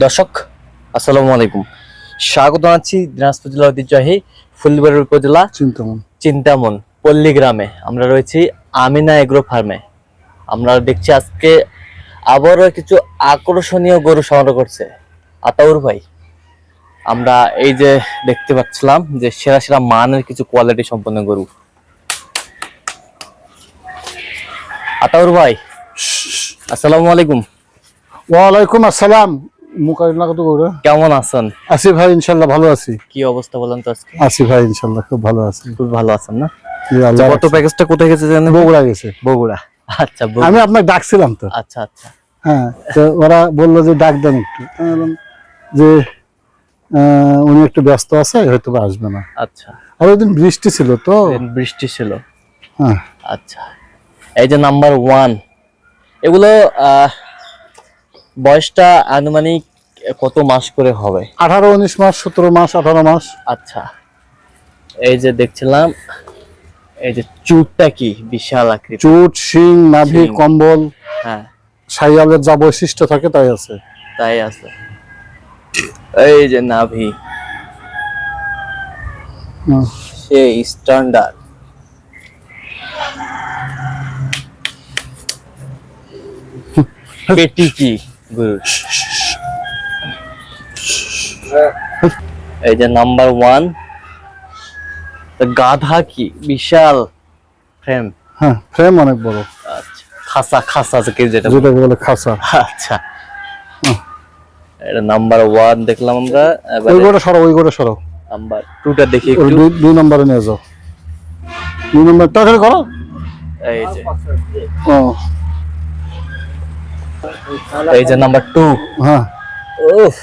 দর্শক আসসালামু আলাইকুম। স্বাগত জানাচ্ছি দিনাজপুর জেলার ঐতিহ্যবাহী ফুলবাড়ি উপজেলা চিন্তামন। চিন্তামন পল্লী গ্রামে। আমরা রয়েছি আমিনা এগ্রো ফার্মে। আমরা দেখছি আজকে আবারও কিছু আকর্ষণীয় গরু সংগ্রহ করছে। আতাউর ভাই আমরা এই যে দেখতে পাচ্ছিলাম যে সেরা সেরা মানের কিছু কোয়ালিটি সম্পন্ন গরু। আতাউর ভাই আসসালামু আলাইকুম। ওয়ালাইকুম আসসালাম। কত কেমন আছেন? আছি ভাই ইনশাল্লাহ ভালো আছি। কি অবস্থা বলেন তো আজকে? আছি ভাই ইনশাল্লাহ খুব ভালো আছি। খুব ভালো আছেন না? জি, গত প্যাকেজটা কোথায় গেছে জানেন? বগুড়া গেছে। বগুড়া। আচ্ছা আমি আপনাকে ডাকছিলাম তো। আচ্ছা আচ্ছা। হ্যাঁ তো ওরা বলল যে ডাক দেন একটু। যে উনি একটু ব্যস্ত আছে হয়তো বা আসবে না। আচ্ছা। আর ওই দিন বৃষ্টি ছিল তো। বৃষ্টি ছিল। হ্যাঁ। আচ্ছা। এই যে নাম্বার ওয়ান এগুলো আহ, বয়সটা আনুমানিক কত মাস করে হবে? আঠারো উনিশ মাস সতেরো মাস আঠারো মাস। আচ্ছা। এই যে দেখছিলাম এই যে চুটটা কি? বিশাল আকৃতি চুট শিং নাভি কম্বল। হ্যাঁ। সাইয়ালের যা বৈশিষ্ট্য থাকে তাই আছে। তাই আছে। এই যে নাভি। হুম। সে স্ট্যান্ডার্ড পেটি কি গুরু? এই যে নাম্বার ওয়ান গাধা কি? বিশাল ফ্রেম হ্যাঁ ফ্রেম অনেক বড়। আচ্ছা খাসা খাসা কি যেটা। যেটাকে বলে? খাসা। আচ্ছা। এটা নাম্বার ওয়ান দেখলাম আমরা। ওই গোটা সরো ওই গোটা সরো। নাম্বার টুটা দেখি একটু। দুই নম্বরে নিয়ে যাও। দুই নম্বর টাকা করো। এই যে। ও এই যে নাম্বার টু হ্যাঁ। উফ।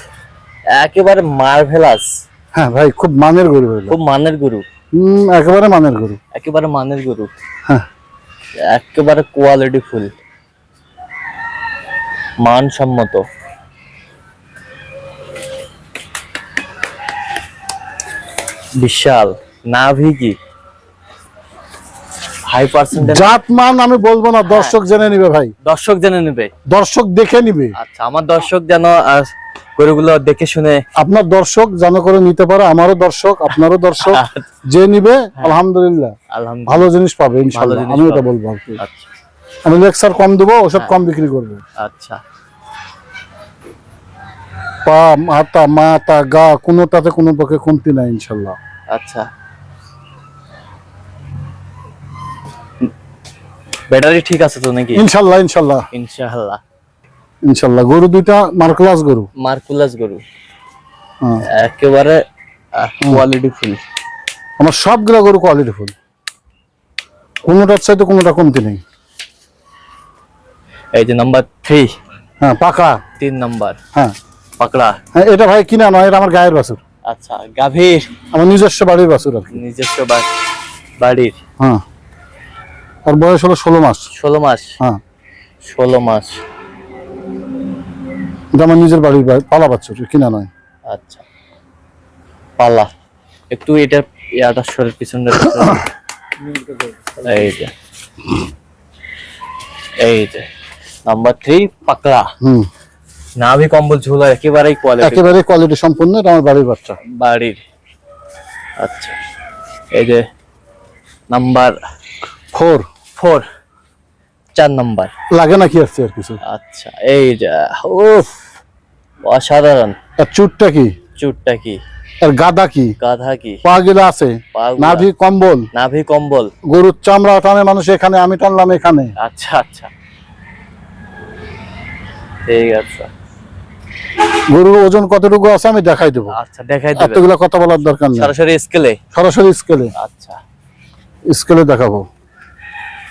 একেবারে মার্ভেলাস। হ্যাঁ ভাই খুব মানের গরু খুব মানের গরু। হুম, একেবারে মানের গরু। একেবারে মানের গরু। হ্যাঁ। একেবারে কোয়ালিটি ফুল। মানসম্মত। বিশাল। না কি হাই পার্সেন্টেজ জাত মান আমি বলব না দর্শক জেনে নিবে ভাই। দর্শক জেনে নেবে। দর্শক দেখে নিবে। আচ্ছা আমার দর্শক যেন গরুগুলো দেখে শুনে আপনার দর্শক যেন করে নিতে পারে আমারও দর্শক আপনারও দর্শক যে নিবে আলহামদুলিল্লাহ। ভালো জিনিস পাবে ইনশাল্লাহ। জিনিস আমি এটা বলব আচ্ছা। আমি লেকচার কম দেবো ওসব কম বিক্রি করব। আচ্ছা। পা মাথা মাথা গা কোনোটাতে কোনো পক্ষে কমতি নাই ইনশাল্লাহ। আচ্ছা। ব্যাটারি ঠিক আছে তো নাকি? ইনশাল্লাহ ইনশাল্লাহ। ইনশাআল্লাহ ইনশাল্লাহ। গরু দুইটা মার্কলাস গরু। মার্কুলাস গরু। হ্যাঁ। একেবারে কোয়ালিটি ফুল আমার সবগুলা গরু কোয়ালিটি ফুল কোনোটার চাইতে কোনোটা কমতি নেই। এই যে নাম্বার থ্রি হ্যাঁ পাকা। তিন নাম্বার হ্যাঁ। পাকড়া। হ্যাঁ এটা ভাই কিনা নয় এটা আমার গায়ের বাছুর। আচ্ছা গাভীর। আমার নিজস্ব বাড়ির বাছুর আর কি। নিজস্ব বাড়ির। হ্যাঁ। আর বয়স হলো ষোলো মাস। ষোলো মাস? হ্যাঁ। ষোলো মাস। এটা আমার নিজের বাড়ির পালা বাছুর কিনা নয় আচ্ছা। পালা। একটু এটার ইয়াটা শরীর পিছনটা এই যে। এই যে। নাম্বার থ্রি পাকড়া হুম। নাভি কম্বল ঝুলা একেবারেই কোয়ালিটি একেবারে কোয়ালিটি সম্পূর্ণ এটা আমার বাড়ির বাচ্চা। বাড়ির। আচ্ছা। এই যে নাম্বার ফোর? ফোর। চার নাম্বার। লাগে না কি আসছে আর কিছু? আচ্ছা এই উফ অসাধারণ। আর চুটটা কি? চুটটা কি? আর গাদা কি? গাধা কি? পা গিলা আছে? নাভি কম্বল? নাভি কম্বল। গরুর চামড়া টানে মানুষ এখানে আমি টানলাম এখানে। আচ্ছা আচ্ছা। ঠিক আছে। গরুর ওজন কতটুকু আছে আমি দেখাই দেবো। আচ্ছা দেখাই দেবে এতগুলা কথা বলার দরকার নেই। সরাসরি স্কেলে? সরাসরি স্কেলে। আচ্ছা। স্কেলে দেখাবো।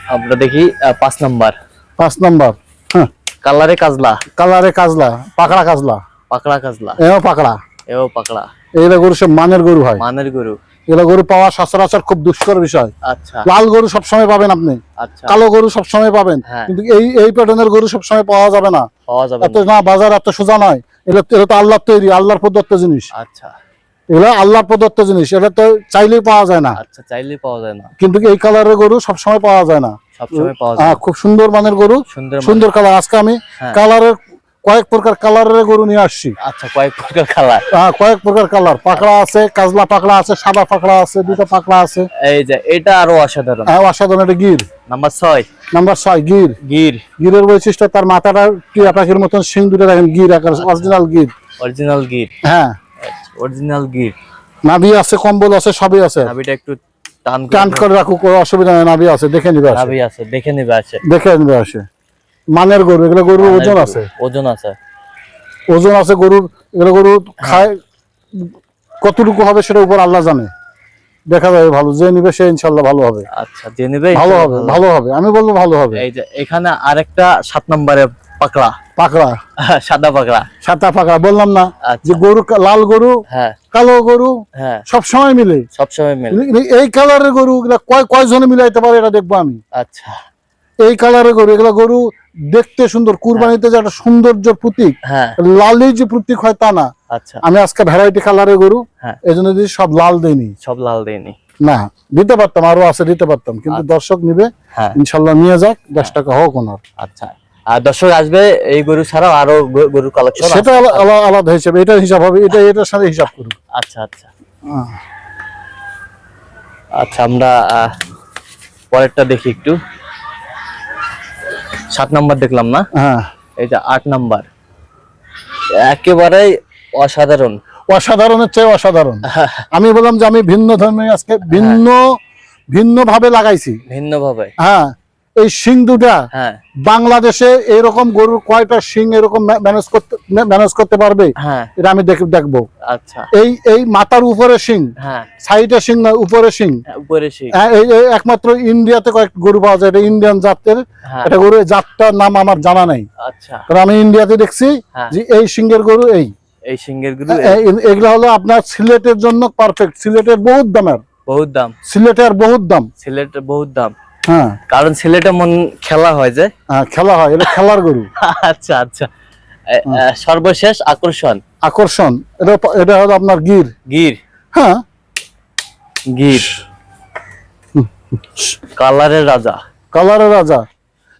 আমরা দেখি পাঁচ নাম্বার। পাঁচ নাম্বার হ্যাঁ। কালারে কাজলা। কালারে কাজলা পাকড়া কাজলা। পাকড়া কাজলা। এও পাকড়া। এও পাকড়া। এইটা গরু সব মানের গরু হয়। মানের গরু। এগুলো গরু পাওয়া সচরাচর খুব দুষ্কর বিষয়। আচ্ছা। লাল গরু সবসময় পাবেন আপনি। আচ্ছা। কালো গরু সবসময় পাবেন। হ্যাঁ। কিন্তু এই এই প্যাটার্নের গরু সবসময় পাওয়া যাবে না। পাওয়া যাবে না বাজার এত সোজা নয়। এটা এটা তো আল্লাহর তৈরি আল্লাহর প্রদত্ত জিনিস। আচ্ছা। এগুলো আল্লাহর প্রদত্ত জিনিস। এটা তো চাইলেই পাওয়া যায় না। আচ্ছা চাইলেই পাওয়া যায় না। কিন্তু এই কালারের গরু সবসময় পাওয়া যায় না। সবসময় পাওয়া যায় হ্যাঁ খুব সুন্দর মানের গরু সুন্দর কালার। আজকে আমি হ্যাঁ। কালারের কয়েক প্রকার কালারের গরু নিয়ে আসছি। আচ্ছা কয়েক প্রকার কালার। আহ, কয়েক প্রকার কালার। পাকড়া আছে কাজলা পাকড়া আছে সাদা পাকড়া আছে দুটো পাকড়া আছে। এই যে এটা আরও অসাধারণ। হ্যাঁ অসাধারণ। এটা গির। নাম্বার ছয়। নাম্বার ছয় গির। গির। গিরের বৈশিষ্ট্য তার মাথাটা টিয়া পাখির মতন সিং দুটো দেখেন গির আকার অরিজিনাল গির। অরিজিনাল গির। হ্যাঁ। অরিজিনাল গির নাভি আছে কম্বল আছে সবই আছে। নাভিটা একটু টান টান করে রাখুক কোনো অসুবিধা নেই নাভি আছে দেখে নিবে আসে। নাভি আছে দেখে নিবে আছে দেখে নিবে আসে। মানের গরু এগুলো গরুর ওজন আছে? ওজন আছে। ওজন আছে গরুর এগুলো গরু খায় কতটুকু হবে সেটা উপর আল্লাহ জানে। দেখা যাবে ভালো যে নিবে সে ইনশাল্লাহ ভালো হবে। আচ্ছা যে নিবে ভালো হবে ভালো হবে আমি বলব ভালো হবে। এই যে এখানে আরেকটা সাত নম্বরে পাকড়া। পাকড়া? সাদা পাকড়া। সাতা পাকড়া বললাম না আচ্ছা। যে গরু লাল গরু হ্যাঁ। কালো গরু হ্যাঁ। সব সময় মিলে। সবসময় মেল। কিন্তু এই কালারের গরু কয় কয়জনে মিলাইতে পারে এটা দেখব আমি। আচ্ছা। এই কালারের গরু এগুলা গরু দেখতে সুন্দর কুরবানিতে যে একটা সৌন্দর্য প্রতীক হ্যাঁ। লালই যে প্রতীক হয় তা না। আচ্ছা। আমি আজকে ভ্যারাইটি কালারের গরু হ্যাঁ। এই জন্য যদি সব লাল দেয়নি সব লাল দেয়নি না দিতে পারতাম আরও আছে দিতে পারতাম কিন্তু দর্শক নিবে হ্যাঁ। ইনশাল্লাহ নিয়ে যাক দশ টাকা হোক ওনার। আচ্ছা। আর দর্শক আসবে এই গরু ছাড়াও আরও গরুর কালেকশন সেটা আলা- আলা- আলাদা হিসাবে এটা হিসাব হবে এটা এটার সাথে হিসাব করুন। আচ্ছা আচ্ছা। আচ্ছা আমরা পরেরটা দেখি একটু। সাত নাম্বার দেখলাম না? হ্যাঁ। যে আট নাম্বার। একেবারেই অসাধারণ। অসাধারণের চেয়ে অসাধারণ। আমি বললাম যে আমি ভিন্ন ধর্মে আজকে ভিন্ন ভিন্ন ভাবে লাগাইছি। ভিন্ন ভাবে হ্যাঁ। এই শিং দুটা হ্যাঁ। বাংলাদেশে এরকম গরুর কয়টা শিং এরকম ম্যানেজ করতে ম্যানেজ করতে পারবে? হ্যাঁ। এটা আমি দেখ- দেখব। আচ্ছা। এই এই মাথার উপরে শিং হ্যাঁ। সাইডে শিং না উপরে শিং? উপরে এই একমাত্র ইন্ডিয়াতে কয়েক গরু পাওয়া যায় এটা ইন্ডিয়ান জাতের। এটা গরু জাতটার নাম আমার জানা নাই। আচ্ছা। কারণ আমি ইন্ডিয়াতে দেখছি। যে এই সিংহের গরু এই। এই সিংহের গুরু এগুলা হলো আপনার সিলেটের জন্য পারফেক্ট সিলেটের বহুত দামের। বহুত দাম। সিলেটের বহুত দাম। সিলেটের বহুত দাম। হ্যাঁ। কারণ ছেলেটা মন খেলা হয় যে। হ্যাঁ, খেলা হয় এটা খেলার গরু। আচ্ছা আচ্ছা। সর্বশেষ আকর্ষণ। আকর্ষণ এটা এটা হলো আপনার গির। গির। হ্যাঁ। গির। কালারের রাজা। কালারের রাজা।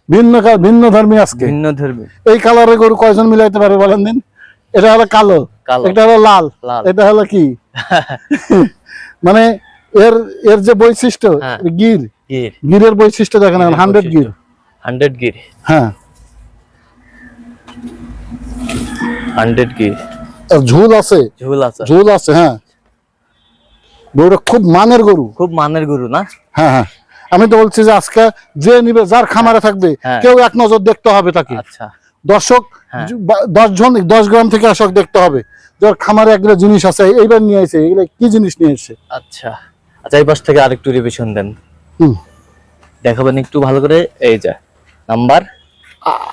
ভিন্ন ভিন্ন ধর্মী আজকে। ভিন্ন ধর্মী। এই কালারের গরু কয়জন মিলাইতে পারে বলেন দিন? এটা হলো কালো। এটা হলো লাল। লাল। এটা হলো কি? মানে এর এর যে বৈশিষ্ট্য হ্যাঁ। গির। গির। গিরের বৈশিষ্ট্য দেখেন হান্ড্রেড গির। হান্ড্রেড গির। হ্যাঁ। হান্ড্রেড গির। ঝুল আছে। ঝুল আছে। ঝুল আছে হ্যাঁ। গরুটা খুব মানের গরু। খুব মানের গরু না? হ্যাঁ হ্যাঁ। আমি তো বলছি যে আজকে যে নিবে যার খামারে থাকবে হ্যাঁ। কেউ এক নজর দেখতে হবে তাকে। আচ্ছা। দর্শক হ্যাঁ। দশ জন দশ গ্রাম থেকে আসক দেখতে হবে। যার খামারে একগুলো জিনিস আছে এইবার নিয়ে এসে এগুলো কি জিনিস নিয়ে এসে আচ্ছা। আচ্ছা এই পাশ থেকে আরেকটু রিভিশন দেন। দেখাবেন একটু ভালো করে এই যে নাম্বার?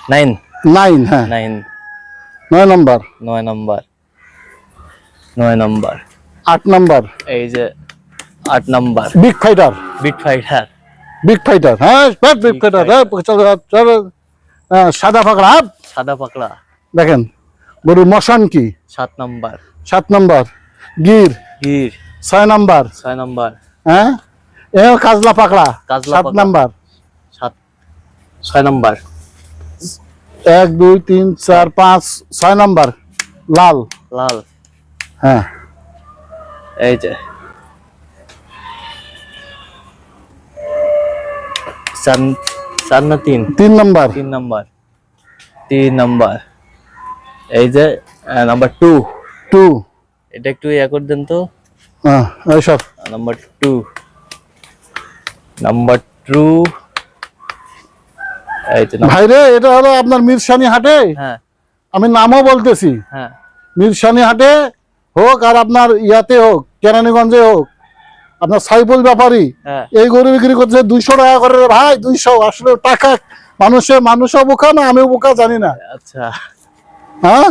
নাইন। নাইন হ্যাঁ। নাইন। নয় নম্বর। নয় নাম্বার। নয় নাম্বার। আট নম্বর। এই যে আট number. Big fighter big fighter big fighter হ্যাঁ বিগ ফাইটার হ্যাঁ। হ্যাঁ, সাদা হ্যাঁ, সাদা পাকড়া। দেখেন গরু মশান কি? সাত নাম্বার। সাত নম্বর। গির। গির। ছয় নম্বর। ছয় নাম্বার। হ্যাঁ? এ কাজলা পাকড়া কাজলা সাত নাম্বার। সাত ছয় নাম্বার। এক দুই তিন চার পাঁচ ছয় নাম্বার। লাল। লাল। হ্যাঁ। এই যে। চার না তিন? তিন নাম্বার। তিন নাম্বার। তিন নাম্বার। এই যে নাম্বার টু। টু। এটা একটু ইয়ে করে দেন তো। হ্যাঁ এইসব নাম্বার টু। নাম্বার টু নাম- ভাইরে এটা হলো আপনার মিরসানি হাটে? হ্যাঁ। আমি নামও বলতেছি। হ্যাঁ। মিরসানি হাটে হোক আর আপনার ইয়াতে হোক কেরানীগঞ্জে হোক আপনার সাইবুল ব্যাপারী হ্যাঁ। এই গরু বিক্রি করছে দুইশো টাকা করে। রে ভাই দুইশো আসলে টাকা মানুষে মানুষও বোকা না আমিও বোকা জানি না। আচ্ছা। হ্যাঁ?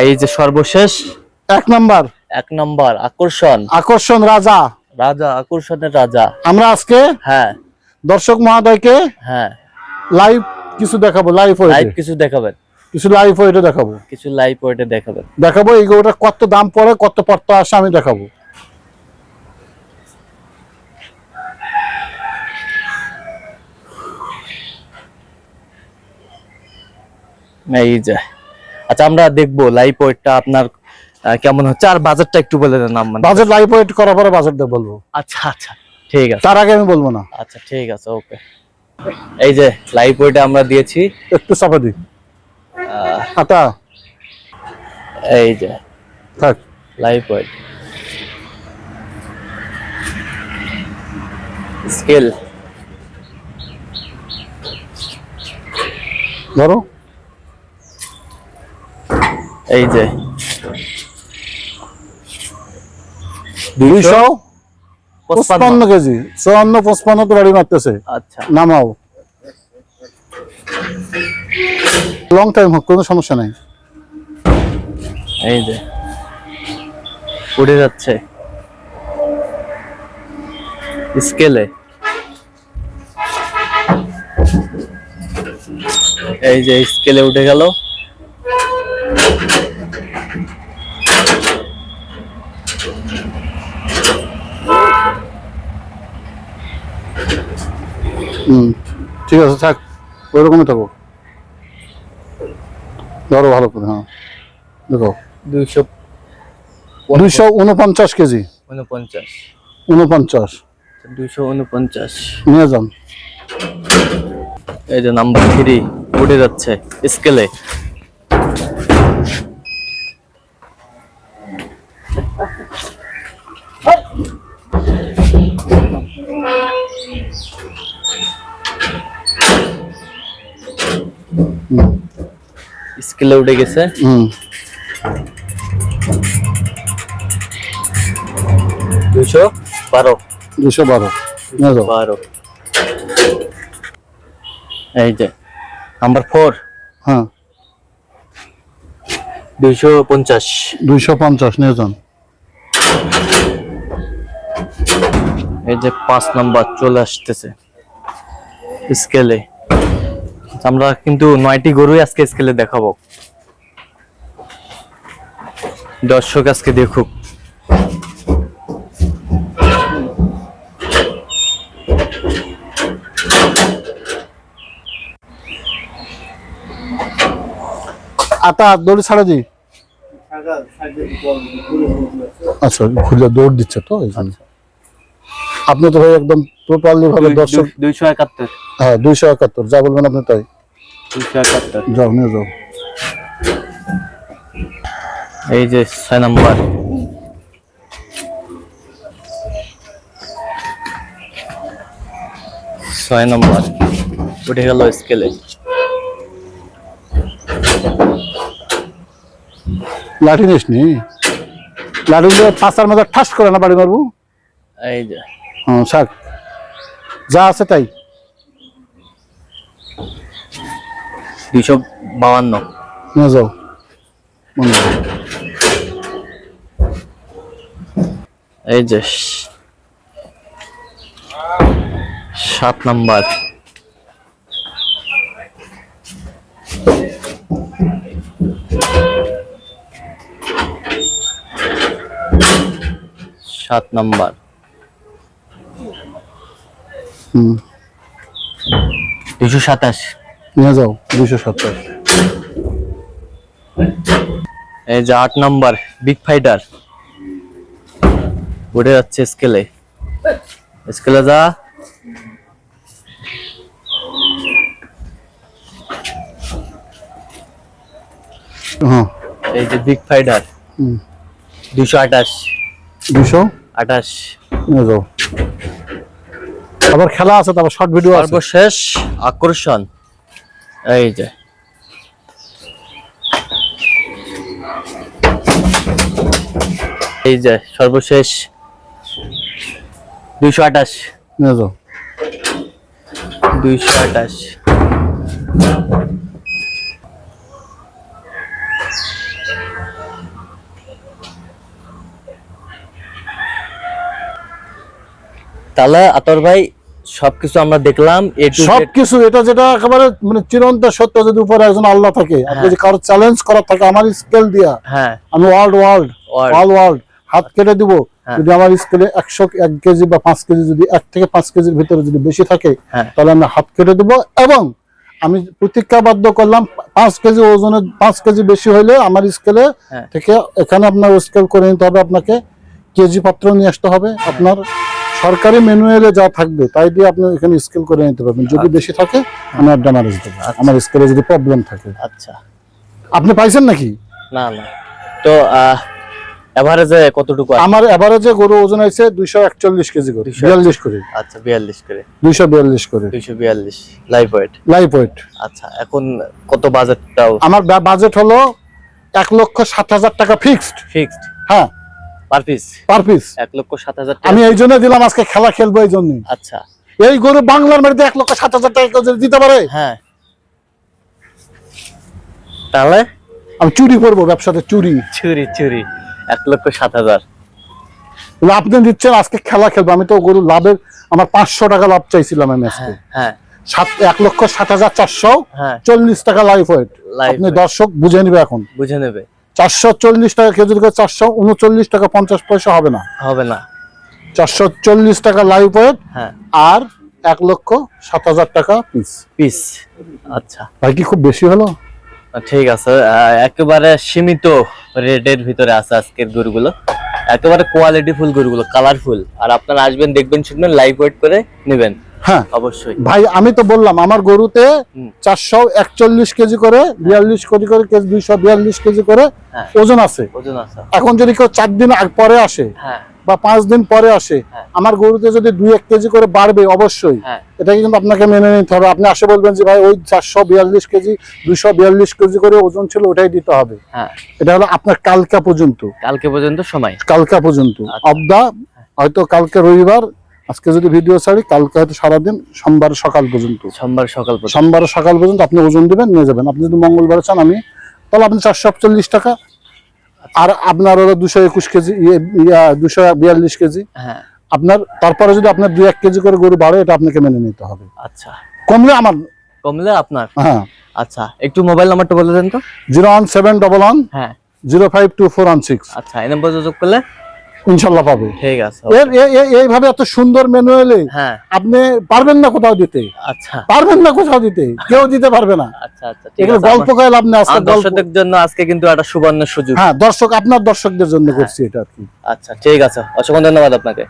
এই যে সর্বশেষ। এক নাম্বার। এক নম্বর আকর্ষণ। আকর্ষণ রাজা। রাজা আকর্ষণের রাজা। আমরা আজকে হ্যাঁ। দর্শক মহাদয়কে হ্যাঁ। লাইভ কিছু দেখাবো লাইভ লাইভ কিছু দেখাবেন। কিছু লাইভ ওয়েটে দেখাবো। কিছু লাইভ ওয়েটে দেখাবেন। দেখাবো এই গরুটা কত দাম পড়ে কত পড়তে আসে আমি দেখাবো। এই যে। আচ্ছা আমরা দেখব লাইভ ওয়েটটা আপনার কেমন হচ্ছে? আর বাজারটা একটু বলে দেন আমার বাজার লাইভ ওয়েট করার পরে দিয়ে বলব। আচ্ছা আচ্ছা ঠিক আছে। তার আগে আমি বলব না। আচ্ছা ঠিক আছে ওকে। এই যে লাইভ ওয়েটে আমরা দিয়েছি। একটু চাপা দিই। আটা এই যে থাক। লাইভ ওয়েট স্কেল ধরো। এই যে দুইশো পঁচপান্ন। কেজি। চুয়ান্ন পঁচপান্ন তো বাড়ি মারতেছে। আচ্ছা। নামাও। লং টাইম হোক কোনো সমস্যা নাই। এই যে উড়ে যাচ্ছে। স্কেলে। এই যে স্কেলে উঠে গেল। হুম। ঠিক আছে থাক। ওই রকমই থাকো। ধরো ভালো করে হ্যাঁ। দেখো। দুইশো দুইশো উনপঞ্চাশ কেজি। উনপঞ্চাশ। উনপঞ্চাশ। দুইশো উনপঞ্চাশ। নিয়ে যান। এই যে নাম্বার থ্রি উঠে যাচ্ছে স্কেলে স্কেলে উঠে গেছে। বারো। দুশো বারো। বারো। এই যে নাম্বার ফোর হ্যাঁ। দুইশো পঞ্চাশ। দুইশো পঞ্চাশ নিয়ে যান। এই যে পাঁচ নাম্বার চলে আসতেছে স্কেলে। আমরা কিন্তু নয়টি গরুই আজকে স্কেলে দেখাবো দর্শক আজকে দেখুক আটা দৌড় ছাড়া দি আচ্ছা খুলে দৌড় দিচ্ছে তো এই জন্য। আপনি তো ভাই একদম প্রপারলি ভাবে দর্শক। দুইশো একাত্তর। হ্যাঁ দুইশো একাত্তর। যা বলবেন আপনি তাই। দুইশো একাত্তর। যাও নিয়ে যাও। এই যে ছয় নাম্বার। ছয় নম্বর। উঠে গেল স্কেলে। লাঠি নিস নি লাঠি পাঁচটার মধ্যে ঠাস করে না বাড়ি মারবো? এই যে। শাক। যা আছে তাই। দুইশো বাউান্ন নিয়ে যাও। এই যে সাত নাম্বার। সাত নাম্বার। হুম। দুইশো সাতাশ। নিয়ে যাও দুইশো সাতাশ। এই যে আট নাম্বার বিগ ফাইটার উঠে যাচ্ছে স্কেলে স্কেলে যা। হ্যাঁ। এই যে বিগ ফাইটার হুম। দুইশো আঠাশ। দুইশো? আঠাশ। যাও। আবার খেলা আছে তারপর শর্ট ভিডিও আছে। সর্বশেষ আকর্ষণ। এই যে। এই যে সর্বশেষ দুইশো আঠাশ। দুইশো আঠাশ। তাহলে আতর ভাই সবকিছু আমরা দেখলাম সবকিছু এটা যেটা একেবারে মানে চিরন্তন সত্য যদি উপরে একজন আল্লাহ থাকে আপনি হ্যাঁ। যদি কারও চ্যালেঞ্জ করার থাকে আমার স্কেল দিয়া হ্যাঁ আমি ওয়ার্ল্ড ওয়ার্ল্ড. অল ওয়ার্ল্ড হাত কেটে দিব হ্যাঁ। যদি আমার স্কেলে একশো এক কেজি বা পাঁচ কেজি যদি এক থেকে পাঁচ কেজির ভিতরে যদি বেশি থাকে হ্যাঁ। তাহলে আমি হাত কেটে দিব এবং আমি প্রতিজ্ঞাবদ্ধ করলাম পাঁচ কেজি ওজনের পাঁচ কেজি বেশি হইলে আমার স্কেলে। থেকে এখানে আপনার স্কেল করে নিতে হবে আপনাকে কেজি পাত্র নিয়ে আসতে হবে আপনার সরকারি ম্যানুয়ালে যা থাকবে তাই দিয়ে আপনি এখানে স্কেল করে নিতে পারবেন। যদি বেশি থাকে আমি আর ড্যামারেজ দেবো আমার স্কেলে যদি প্রবলেম থাকে। আচ্ছা। আপনি পাইছেন নাকি? না না। তো এভারেজে কতটুকু আছে? আমার এভারেজে গরু ওজন হয়েছে দুইশো একচল্লিশ কেজি করে। 241 বিয়াল্লিশ করে। আচ্ছা বিয়াল্লিশ করে। দুইশো বিয়াল্লিশ করে। দুইশো বিয়াল্লিশ লাইভ ওয়েট লাইভ ওয়েট আচ্ছা এখন কত বাজেটটাও আমার বাজেট হলো এক লক্ষ সাত হাজার টাকা ফিক্সড ফিক্সড হ্যাঁ। পার পিস পার পিস এক লক্ষ আমি দিলাম আজকে খেলা খেলব এই জন্য আচ্ছা। এই গরু বাংলার মাটিতে লক্ষ সাত হাজার টাকা কেউ যদি দিতে পারে হ্যাঁ। তাহলে? আমি চুরি করব ব্যবসাতে চুরি। চুরি চুরি। লক্ষ আপনি দিচ্ছেন আজকে খেলা খেলব। আমি তো গরু লাভের আমার পাঁচশো টাকা লাভ চাইছিলাম আমি আজকে। হ্যাঁ হ্যাঁ। সাত এক লক্ষ সাত হাজার চারশো হ্যাঁ। চল্লিশ টাকা লাইফ ওয়েট আপনি দর্শক বুঝে নিবে এখন। বুঝে নেবে। চারশো চল্লিশ টাকা কেজি থেকে চারশো উনচল্লিশ টাকা পঞ্চাশ পয়সা হবে না। হবে না। চারশো চল্লিশ টাকা ওয়েট হ্যাঁ। আর এক লক্ষ সাত হাজার টাকা পিস পিস আচ্ছা। ভাই কি খুব বেশি হলো? ঠিক আছে। একেবারে সীমিত রেটের ভিতরে আছে আজকের গরুগুলো। একেবারে কোয়ালিটি ফুল গরুগুলো কালারফুল আর আপনারা আসবেন দেখবেন শুনবেন লাইভ ওয়েট করে নেবেন। হ্যাঁ। অবশ্যই। ভাই আমি তো বললাম আমার গরুতে চারশো একচল্লিশ কেজি করে বিয়াল্লিশ কেজি করে দুইশো বিয়াল্লিশ কেজি করে হ্যাঁ। ওজন আছে। এখন যদি কেউ চার দিন পরে আসে হ্যাঁ। বা পাঁচ দিন পরে আসে হ্যাঁ। আমার গরুতে যদি দুই এক কেজি করে বাড়বে অবশ্যই। এটাকে কিন্তু আপনাকে মেনে নিতে হবে। আপনি আসে বলবেন যে ভাই ওই চারশো বিয়াল্লিশ কেজি দুইশো বিয়াল্লিশ কেজি করে ওজন ছিল ওটাই দিতে হবে। এটা হলো আপনার কালকা পর্যন্ত। কালকে পর্যন্ত সময়। কালকা পর্যন্ত। আচ্ছা। অব দা হয়তো কালকে রবিবার আজকে যদি ভিডিও ছাড়ি কালকে হয়তো সারাদিন সোমবার সকাল পর্যন্ত। সোমবার সকাল পর্যন্ত। সোমবার সকাল পর্যন্ত আপনি ওজন দিবেন নিয়ে যাবেন। আপনি যদি মঙ্গলবার চান আমি তাহলে আপনি চারশো চল্লিশ টাকা আর আপনার হলো দুশো একুশ কেজি দুশো বিয়াল্লিশ কেজি। হ্যাঁ। আপনার তারপরে যদি আপনার দুই এক কেজি করে গরু বাড়ে এটা আপনাকে মেনে নিতে হবে। আচ্ছা। কমলে আমার। কমলে আপনার? হ্যাঁ। আচ্ছা একটু মোবাইল নাম্বারটা বলে দেন তো। Zero one seven double one হ্যাঁ। Zero five two four one six. আচ্ছা এই নাম্বার যোগাযোগ করলে ইনশাল্লাহ পাবে। ঠিক আছে এইভাবে এত সুন্দর ম্যানুয়ালে হ্যাঁ। আপনি পারবেন না কোথাও দিতে। আচ্ছা। পারবেন না কোথাও দিতে। কেউ দিতে পারবে না। আচ্ছা আচ্ছা ঠিক এগুলো আছে গল্প আমার- আপনি আজকে আমার দর্শকদের জন্য আজকে কিন্তু একটা সুবর্ণ সুযোগ। হ্যাঁ দর্শক আপনার দর্শকদের জন্য করছি এটা আর কি। আচ্ছা ঠিক আছে অসংখ্য ধন্যবাদ আপনাকে।